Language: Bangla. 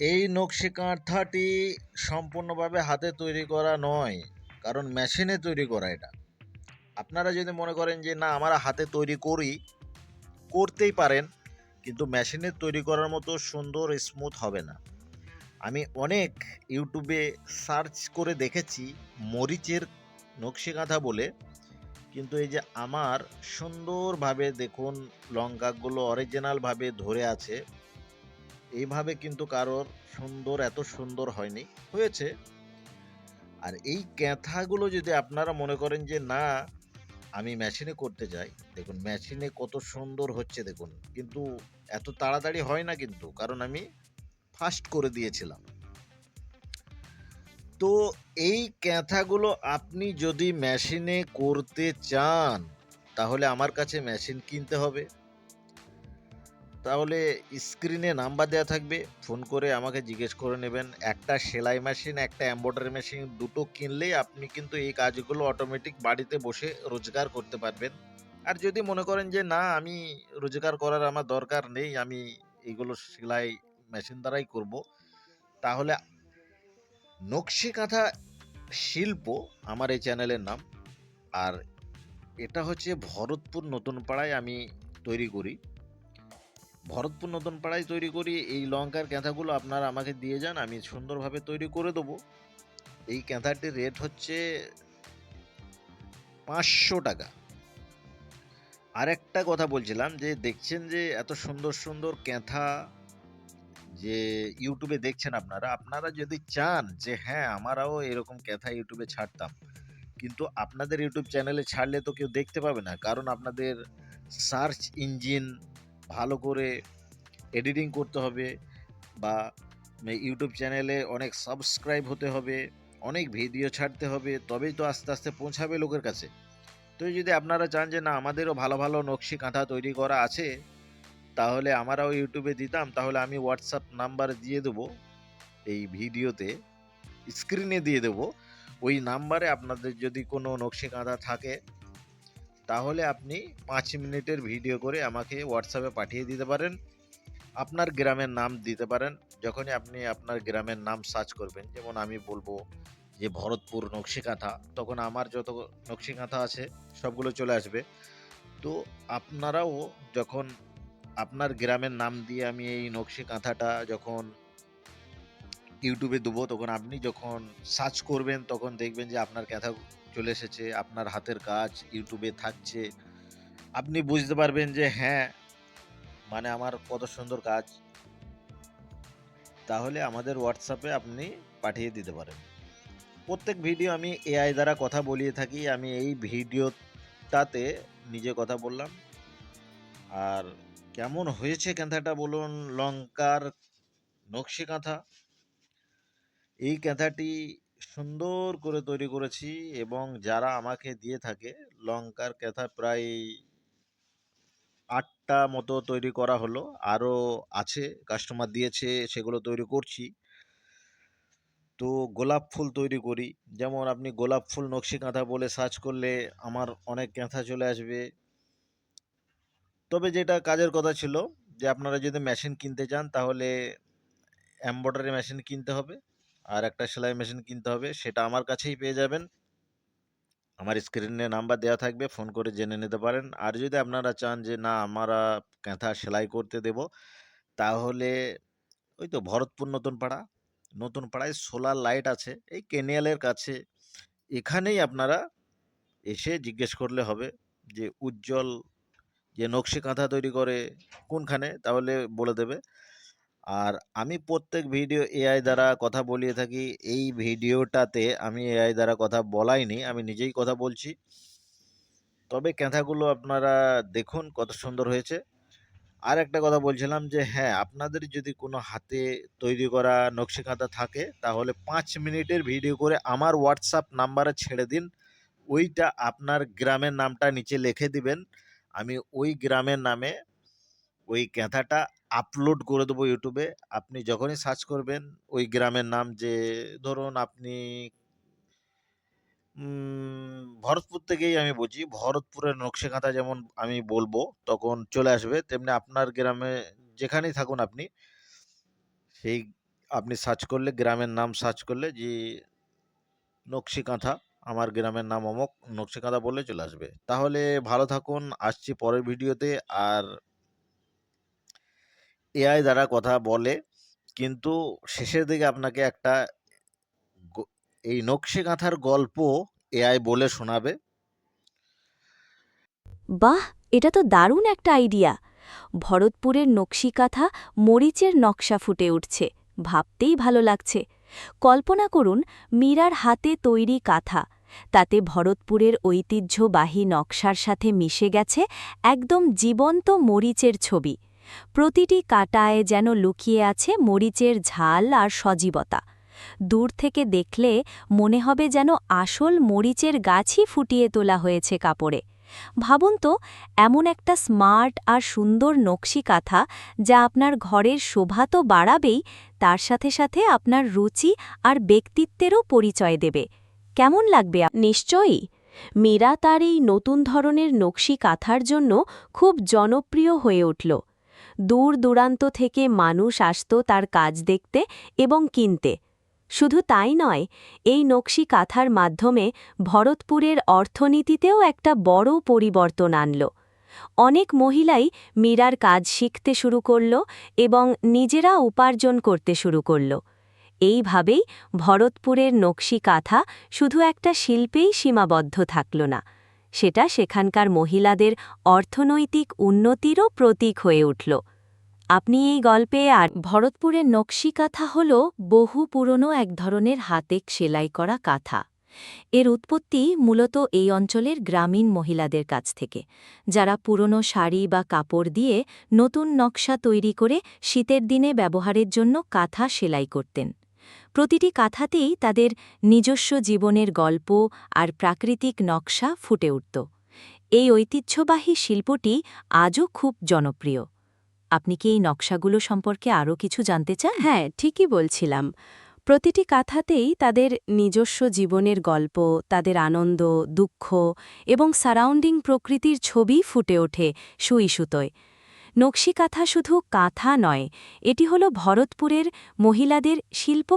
এই নকশি কাঁথাটি সম্পূর্ণভাবে হাতে তৈরি করা নয়, কারণ মেশিনে তৈরি করা এটা। আপনারা যদি মনে করেন যে, না, আমরা হাতে তৈরি করি, করতেই পারেন, কিন্তু মেশিনে তৈরি করার মতো সুন্দর স্মুথ হবে না। আমি অনেক ইউটিউবে সার্চ করে দেখেছি মরিচের নকশি কাঁথা বলে, কিন্তু এই যে আমার সুন্দরভাবে দেখুন, লঙ্কাগুলো অরিজিনালভাবে ধরে আছে এইভাবে কিন্তু কারোর সুন্দর, এত সুন্দর হয়নি। হয়েছে। আর এই ক্যাথাগুলো যদি আপনারা মনে করেন যে, না, আমি মেশিনে করতে চাই। দেখুন মেশিনে কত সুন্দর হচ্ছে দেখুন। কিন্তু এত তাড়াতাড়ি হয় না কিন্তু, কারণ আমি ফাস্ট করে দিয়েছিলাম। তো এই ক্যাঁথাগুলো আপনি যদি মেশিনে করতে চান, তাহলে আমার কাছে মেশিন কিনতে হবে। তাহলে স্ক্রিনে নাম্বার দেওয়া থাকবে, ফোন করে আমাকে জিজ্ঞেস করে নেবেন। একটা সেলাই মেশিন একটা এম্ব্রয়ডারি মেশিন দুটো কিনলেই আপনি কিন্তু এই কাজগুলো অটোমেটিক বাড়িতে বসে রোজগার করতে পারবেন। আর যদি মনে করেন যে, না, আমি রোজগার করার আমার দরকার নেই, আমি এইগুলো সেলাই মেশিন দ্বারাই করব, তাহলে নকশি কাঁথা শিল্প আমার এই চ্যানেলের নাম। আর এটা হচ্ছে ভরতপুর নতুন পাড়ায় আমি তৈরি করি। ভরতপুর নতুন পাড়ায় তৈরি করি, এই লঙ্কার ক্যাঁথাগুলো আপনারা আমাকে দিয়ে যান, আমি সুন্দরভাবে তৈরি করে দেবো। এই ক্যাঁথাটির রেট হচ্ছে পাঁচশো টাকা। আরেকটা কথা বলছিলাম যে, দেখছেন যে এত সুন্দর সুন্দর ক্যাঁথা যে ইউটিউবে দেখছেন আপনারা আপনারা যদি চান যে হ্যাঁ আমরাও এরকম ক্যাথা ইউটিউবে ছাড়তাম, কিন্তু আপনাদের ইউটিউব চ্যানেলে ছাড়লে তো কেউ দেখতে পাবে না, কারণ আপনাদের সার্চ ইঞ্জিন ভালো করে এডিটিং করতে হবে বা ইউটিউব চ্যানেলে অনেক সাবস্ক্রাইব হতে হবে, অনেক ভিডিও ছাড়তে হবে, তবেই তো আস্তে আস্তে পৌঁছাবে লোকের কাছে। তো যদি আপনারা চান যে না, আমাদেরও ভালো ভালো নকশি কাঁথা তৈরি করা আছে, তাহলে আমরাও ইউটিউবে দিতাম, তাহলে আমি হোয়াটসঅ্যাপ নাম্বার দিয়ে দেবো, এই ভিডিওতে স্ক্রিনে দিয়ে দেবো। ওই নাম্বারে আপনাদের যদি কোনো নকশি কাঁথা থাকে তাহলে আপনি পাঁচ মিনিটের ভিডিও করে আমাকে হোয়াটসঅ্যাপে পাঠিয়ে দিতে পারেন। আপনার গ্রামের নাম দিতে পারেন। যখনই আপনি আপনার গ্রামের নাম সার্চ করবেন, যেমন আমি বলব যে ভরতপুর নকশি কাঁথা, তখন আমার যত নকশি কাঁথা আছে, সবগুলো চলে আসবে। তো আপনারাও যখন আপনার গ্রামের নাম দিয়ে আমি এই নকশি কাঁথাটা যখন ইউটিউবে দেবো, তখন আপনি যখন সার্চ করবেন, তখন দেখবেন যে আপনার কাঁথা চলে এসেছে, আপনার হাতের কাজ ইউটিউবে থাকছে। আপনি বুঝতে পারবেন যে হ্যাঁ মানে আমার কত সুন্দর কাজ। তাহলে আমাদের হোয়াটসঅ্যাপে আপনি পাঠিয়ে দিতে পারেন। প্রত্যেক ভিডিও আমি এআই দ্বারা কথা বলিয়ে থাকি, আমি এই ভিডিওটাতে নিজে কথা বললাম। আর কেমন হয়েছে ক্যাঁথাটা বলুন, লঙ্কার নকশি কাঁথা। এই ক্যাঁথাটি সুন্দর করে তৈরি করেছি এবং যারা আমাকে দিয়ে থাকে, লঙ্কার ক্যাঁথা প্রায় আটটা মতো তৈরি করা হলো। আরও আছে কাস্টমার দিয়েছে, সেগুলো তৈরি করছি। তো গোলাপ ফুল তৈরি করি। যেমন আপনি গোলাপ ফুল নকশি কাঁথা বলে সার্চ করলে আমার অনেক কাঁথা চলে আসবে। তবে যেটা কাজের কথা ছিল যে, আপনারা যদি মেশিন কিনতে চান তাহলে এমব্রয়ডারি মেশিন কিনতে হবে। আর একটা সেলাই মেশিন কিনতে হবে, সেটা আমার কাছেই পেয়ে যাবেন। আমার স্ক্রিনে নাম্বার দেওয়া থাকবে ফোন করে জেনে নিতে পারেন। আর যদি আপনারা চান যে, না, আমরা কাঁথা সেলাই করতে দেব, তাহলে ওই তো ভরতপুর নতুন পাড়া, নতুন পাড়ায় সোলার লাইট আছে, এই কেনিয়ালের কাছে। এখানেই আপনারা এসে জিজ্ঞেস করলে হবে যে, উজ্জ্বল যে নকশি কাঁথা তৈরি করে কোনখানে? তাহলে বলে দেবে। আর আমি প্রত্যেক ভিডিও এআই দ্বারা কথা বলিয়ে থাকি। এই ভিডিওটাতে আমি এআই দ্বারা কথা বলাইনি, আমি নিজেই কথা বলছি। তবে ক্যাঁথাগুলো আপনারা দেখুন কত সুন্দর হয়েছে। আর একটা কথা বলছিলাম যে হ্যাঁ আপনাদের যদি কোনো হাতে তৈরি করা নকশি কাঁথা থাকে, তাহলে পাঁচ মিনিটের ভিডিও করে আমার হোয়াটসঅ্যাপ নাম্বারে ছেড়ে দিন। ওইটা আপনার গ্রামের নামটা নিচে লিখে দিবেন। আমি ওই গ্রামের নামে ওই ক্যাঁথাটা আপলোড করে দেবো ইউটিউবে আপনি যখনই সার্চ করবেন, ওই গ্রামের নাম যে, ধরুন আপনি ভরতপুর থেকেই আমি বুঝি, ভরতপুরের নকশি কাঁথা যেমন আমি বলব, তখন চলে আসবে। তেমনি আপনার গ্রামে যেখানেই থাকুন আপনি, সেই আপনি সার্চ করলে, গ্রামের নাম সার্চ করলে, যে নকশি কাঁথা আমার গ্রামের নাম অমুক নকশি কাঁথা বললে চলে আসবে। তাহলে ভালো থাকুন, আসছি পরের ভিডিওতে আর এআই দ্বারা কথা বলে। কিন্তু শেষের দিকে আপনাকে একটা এই নকশি কাঁথার গল্প এআই বলে শোনাবে। বাহ! এটা তো দারুণ একটা আইডিয়া। ভরতপুরের নকশিকাথা মরিচের নকশা ফুটে উঠছে। ভাবতেই ভালো লাগছে। কল্পনা করুন, মীরার হাতে তৈরি কাঁথা। তাতে ভরতপুরের ঐতিহ্যবাহী নকশার সাথে মিশে গেছে একদম জীবন্ত মরিচের ছবি। প্রতিটি কাটায় যেন লুকিয়ে আছে মরিচের ঝাল আর সজীবতা। দূর থেকে দেখলে মনে হবে যেন আসল মরিচের গাছই ফুটিয়ে তোলা হয়েছে কাপড়ে। ভাবুন তো, এমন একটা স্মার্ট আর সুন্দর নকশি কাঁথা যা আপনার ঘরের শোভা তো বাড়াবেই, তার সাথে সাথে আপনার রুচি আর ব্যক্তিত্বেরও পরিচয় দেবে। কেমন লাগবে নিশ্চয়ই। মীরা তার এই নতুন ধরনের নকশি কাঁথার জন্য খুব জনপ্রিয় হয়ে উঠল। দূর দূরান্ত থেকে মানুষ আসত তার কাজ দেখতে এবং কিনতে। শুধু তাই নয়, এই নকশি কাঁথার মাধ্যমে ভরতপুরের অর্থনীতিতেও একটা বড় পরিবর্তন আনল। অনেক মহিলাই মীরার কাজ শিখতে শুরু করল এবং নিজেরা উপার্জন করতে শুরু করল। এইভাবেই ভরতপুরের নকশি কাঁথা শুধু একটা শিল্পেই সীমাবদ্ধ থাকল না। সেটা সেখানকার মহিলাদের অর্থনৈতিক উন্নতিরও প্রতীক হয়ে উঠল। আপনি এই গল্পে আর ভরতপুরের নকশি কাঁথা হল বহু পুরনো এক ধরনের হাতে সেলাই করা কাঁথা। এর উৎপত্তি মূলত এই অঞ্চলের গ্রামীণ মহিলাদের কাছ থেকে। যারা পুরনো শাড়ি বা কাপড় দিয়ে নতুন নকশা তৈরি করে শীতের দিনে ব্যবহারের জন্য কাঁথা সেলাই করতেন। প্রতিটি কাথাতেই তাদের নিজস্ব জীবনের গল্প আর প্রাকৃতিক নকশা ফুটে উঠত। এই ঐতিহ্যবাহী শিল্পটি আজও খুব জনপ্রিয়। আপনি কি এই নকশাগুলো সম্পর্কে আরও কিছু জানতে চান? হ্যাঁ ঠিকই বলছিলাম। প্রতিটি কাথাতেই তাদের নিজস্ব জীবনের গল্প, তাদের আনন্দ, দুঃখ এবং সারাউন্ডিং প্রকৃতির ছবি ফুটে ওঠে সুই সুতোয় নকশি কাঁথা শুধু কাঁথা নয় এটি হল ভরতপুরের মহিলাদের শিল্প